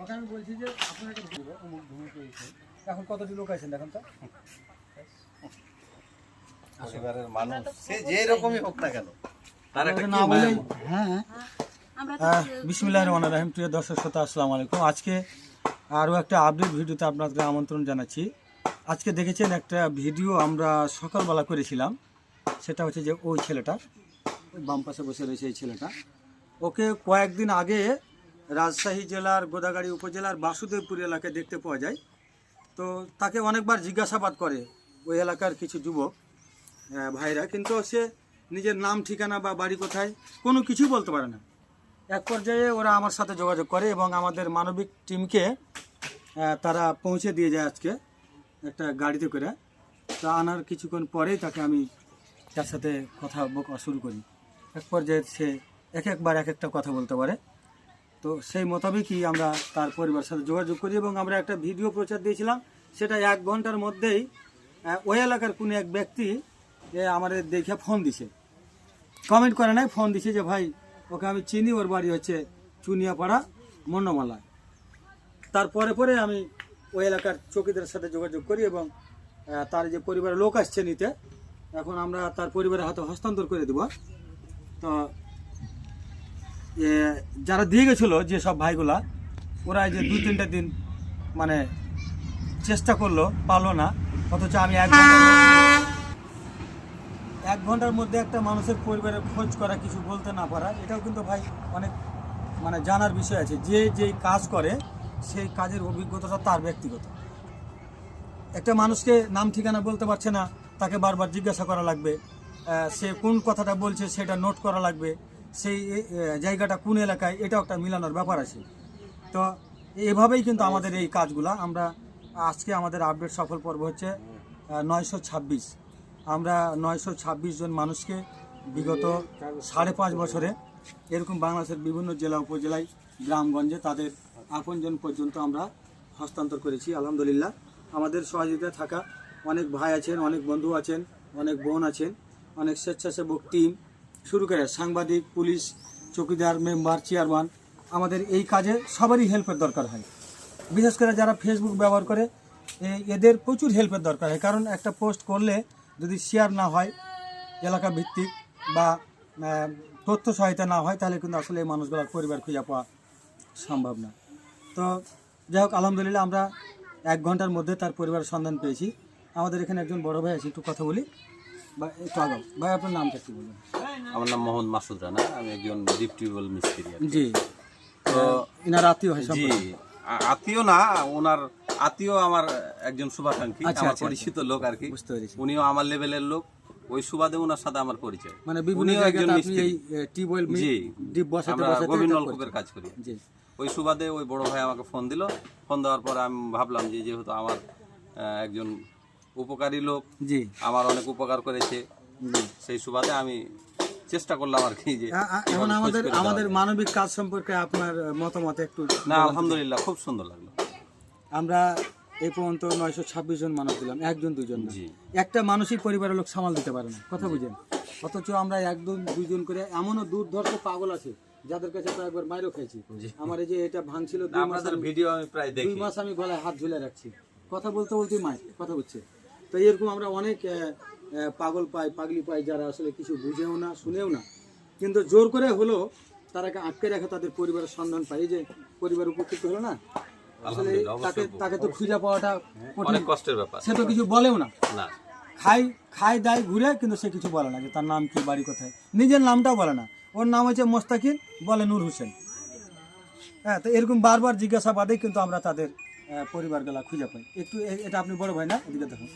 ওকে আমি বলছি যে আপনাকে দেবো অমুক ভূমি পেয়েছে। এখন কতটি লোক আছেন দেখুন তো। পরিবারের মানুষ সে যে রকমই হোক না কেন তার একটা না কি হ্যাঁ বিসমিল্লাহ রহমান রাহিম। প্রিয় দর্শক শ্রোতা আসসালামু আলাইকুম। আজকে আরও একটা আপডেট ভিডিওতে আপনাদের আমন্ত্রণ জানাচ্ছি। আজকে দেখেছেন একটা ভিডিও আমরা সকালবেলা করেছিলাম। সেটা হচ্ছে যে ওই ছেলেটা বাম পাশে বসে রয়েছে এই ছেলেটা। ওকে কয়েকদিন আগে রাজশাহী জেলার, গোদাগাড়ি উপজেলার, বাসুদেবপুর এলাকায় দেখতে পাওয়া যায়। তো তাকে অনেকবার জিজ্ঞাসাবাদ করে ওই এলাকার কিছু যুবক ভাইরা। কিন্তু সে নিজের নাম, ঠিকানা বা বাড়ি কোথায় কোনো কিছু বলতে পারে না। এক পর্যায়ে ওরা আমার সাথে যোগাযোগ করে এবং আমাদের মানবিক টিমকে তারা পৌঁছে দিয়ে যায় আজকে একটা গাড়িতে করে। তা আনার কিছুক্ষণ পরেই তাকে আমি তার সাথে কথা বলা শুরু করি। এক পর্যায়ে সে এক একবার এক একটা কথা বলতে পারে। তো সেই মোতাবেকই আমরা তার পরিবারের সাথে যোগাযোগ করি এবং আমরা একটা ভিডিও প্রচার দিয়েছিলাম। সেটা এক ঘণ্টার মধ্যেই ওই এলাকার কোনো এক ব্যক্তি আমাদের দেখে ফোন দিছে। কমেন্ট করে নাই, ফোন দিছে যে, ভাই, ওকে আমি চিনি, ওর বাড়ি হচ্ছে চুনিয়াপাড়া, মন্নমালায়। তারপরে পরে আমি ওই এলাকার চৌকিদারের সাথে যোগাযোগ করি এবং তার যে পরিবারের লোক আসছে নিতে, এখন আমরা তার পরিবারের হাতে হস্তান্তর করে দেব। তো এ, যারা দিয়ে গেছিল যে সব ভাইগুলা ওরা যে দুই তিনটা দিন মানে চেষ্টা করল পারল না। অথচ আমি এক এক ঘণ্টার মধ্যে একটা মানুষের পরিবারের খোঁজ করা কিছু বলতে না পারা এটাও কিন্তু ভাই অনেক মানে জানার বিষয় আছে। যে যেই কাজ করে সেই কাজের অভিজ্ঞতাটা তার ব্যক্তিগত। একটা মানুষকে নাম ঠিকানা বলতে পারছে না তাকে বারবার জিজ্ঞাসা করা লাগবে সে কোন কথাটা বলছে সেটা নোট করা লাগবে সেই জায়গাটা কোন এলাকায় এটাও একটা মিলানোর ব্যাপার আছে। তো এভাবেই কিন্তু আমাদের এই কাজগুলা, আমরা আজকে আমাদের আপডেট সফল পর্ব হচ্ছে নয়শো ছাব্বিশ। আমরা নয়শো ছাব্বিশ জন মানুষকে বিগত সাড়ে পাঁচ বছরে এরকম বাংলাদেশের বিভিন্ন জেলা, উপজেলায়, গ্রামগঞ্জে তাদের আপনজন পর্যন্ত আমরা হস্তান্তর করেছি, আলহামদুলিল্লাহ। আমাদের সহযোগিতা থাকা অনেক ভাই আছেন, অনেক বন্ধু আছেন, অনেক বোন আছেন, অনেক স্বেচ্ছাসেবক টিম শুরু করে সাংবাদিক, পুলিশ, চৌকিদার, মেম্বার, চেয়ারম্যান, আমাদের এই কাজে সবারই হেল্পের দরকার হয়। বিশেষ করে যারা ফেসবুক ব্যবহার করে এদের প্রচুর হেল্পের দরকার হয়। কারণ একটা পোস্ট করলে যদি শেয়ার না হয় এলাকা ভিত্তিক বা তথ্য সহায়তা না হয়, তাহলে কিন্তু আসলে এই মানুষগুলোর পরিবার খুঁজে পাওয়া সম্ভব না। তো যাই হোক, আলহামদুলিল্লাহ আমরা এক ঘণ্টার মধ্যে তার পরিবারের সন্ধান পেয়েছি। আমাদের এখানে একজন বড় ভাই আছে, একটু কথা বলি। ভাই আপনার নামটা একটু বলুন। আমার নাম মোহাম্মদ মাসুদ রানা আমি একজন ডিপ টিউবওয়েল মিস্ত্রি জি। তো ইনার আত্মীয় হয় জি আত্মীয় না ওনার আত্মীয় আমার একজন শুভাকাঙ্ক্ষী আচ্ছা, আমার আচ্ছা, পরিচিত লোক আর কি। বুঝতে পেরেছি। উনিও আমার লেভেলের লোক ওই সুবাদে ওনার সাথে আমার পরিচয়। মানে বিভিন্ন একজন মিস্ত্রি। টিউবওয়েল জি ডিপ বসাতে বসাতে গোবিন্দ নলকূপের কাজ করি। জি। ওই সুবাদে ওই বড় ভাই আমাকে ফোন দিল। ফোন দেওয়ার পর আমি ভাবলাম যে যেহেতু আমার একজন উপকারী লোক। জি। আমার অনেক উপকার করেছে। সেই সুবাদে আমি চেষ্টা করলাম আর কি যে এখন আমাদের আমাদের মানবিক কাজ সম্পর্কে আপনার মতামত একটু না আলহামদুলিল্লাহ খুব সুন্দর লাগল। আমরা এই পর্যন্ত নয়শো ছাব্বিশ জন মানুষ দিলাম একজন দুজন একটা মানুষই পরিবারের লোক সামাল দিতে পারে না কথা বুঝেন। অথচ আমরা একজন দুইজন করে এমনও দুর্ধর্ষ পাগল আছে যাদের কাছে তো একবার মাইরও খেয়েছি। আমার এই যে এটা ভাঙছিল দুই মাস আমি- ভিডিও আমি প্রায় দুই মাস আমি গলায় হাত ঝুলে রাখছি। কথা বলতে বলতে মাই কথা বুঝছে তো এরকম আমরা অনেক পাগল পাই পাগলি পাই যারা আসলে কিছু বুঝেও না শুনেও না। কিন্তু জোর করে হলো তারাকে আটকে রেখে তাদের পরিবারের সন্ধান পাই। যে পরিবার উপকৃত হলো না? আসলে তাকে তাকে তো খুঁজে পাওয়াটা অনেক কষ্টের ব্যাপার। সে তো কিছু বলেও না। খাই খাই দায় ঘুরে কিন্তু সে কিছু বলে না যে তার নাম কি বাড়ি কোথায়। নিজের নামটাও বলে না। ওর নাম হচ্ছে মোস্তাকির বলে নূর হোসেন হ্যাঁ তো এরকম বারবার জিজ্ঞাসাবাদে কিন্তু আমরা তাদের পরিবারগুলা খুঁজে পাই একটু এটা আপনি বড় ভাই না? এদিকে দেখুন।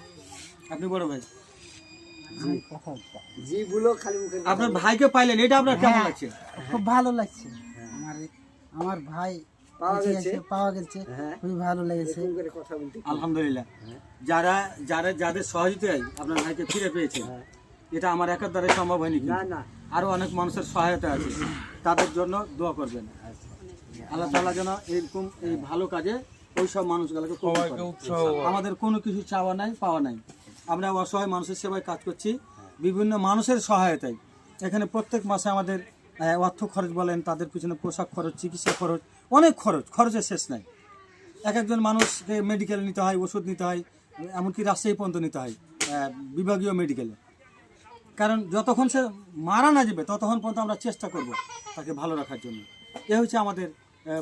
আপনি বড় ভাই। যেগুলো খালি মুখে আপনার ভাইকে পাইলেন এটা আপনার কেমন লাগছে? খুব ভালো লাগছে। আমার আমার ভাই পাওয়া গেছে? পাওয়া গেছে। হ্যাঁ। খুবই ভালো লেগেছে। আলহামদুলিল্লাহ। যারা যারা যাদের সহযোগিতায় আপনার ভাইকে ফিরে পেয়েছে এটা আমার একার দ্বারা সম্ভব হয়নি না না। আরও অনেক মানুষের সহায়তা আছে। তাদের জন্য দোয়া করবেন। আল্লাহ তাআলা যেন এরকম এই ভালো কাজে ওই সব মানুষগুলোকে আমাদের কোনো কিছু চাওয়া নাই পাওয়া নাই। আমরা অসহায় মানুষের সেবায় কাজ করছি বিভিন্ন মানুষের সহায়তায়। এখানে প্রত্যেক মাসে আমাদের অর্থ খরচ বলেন তাদের পিছনে পোশাক খরচ চিকিৎসা খরচ অনেক খরচ খরচের শেষ নাই। এক একজন মানুষকে মেডিকেলে নিতে হয় ওষুধ নিতে হয় এমনকি রাজশাহী পর্যন্ত নিতে হয় বিভাগীয় মেডিকেলে কারণ যতক্ষণ সে মারা না যাবে ততক্ষণ পর্যন্ত আমরা চেষ্টা করব তাকে ভালো রাখার জন্য। এ হচ্ছে আমাদের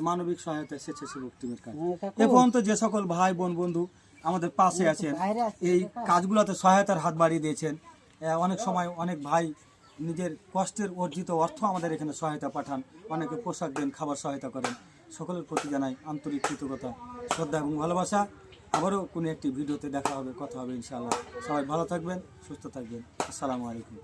মানবিক সহায়তা স্বেচ্ছাসেবক টিমের কাজ। হ্যাঁ। এ পর্যন্ত যে সকল ভাই বোন বন্ধু আমাদের পাশে আছেন এই কাজগুলোতে সহায়তার হাত বাড়িয়ে দিয়েছেন। অনেক সময় অনেক ভাই নিজের কষ্টের অর্জিত অর্থ আমাদের এখানে সহায়তা পাঠান অনেকে পোশাক দেন খাবার সহায়তা করেন। সকলের প্রতি জানাই আন্তরিক কৃতজ্ঞতা শ্রদ্ধা এবং ভালোবাসা। আবারও কোনো একটি ভিডিওতে দেখা হবে কথা হবে ইনশাআল্লাহ। সবাই ভালো থাকবেন সুস্থ থাকবেন। আসসালামু আলাইকুম।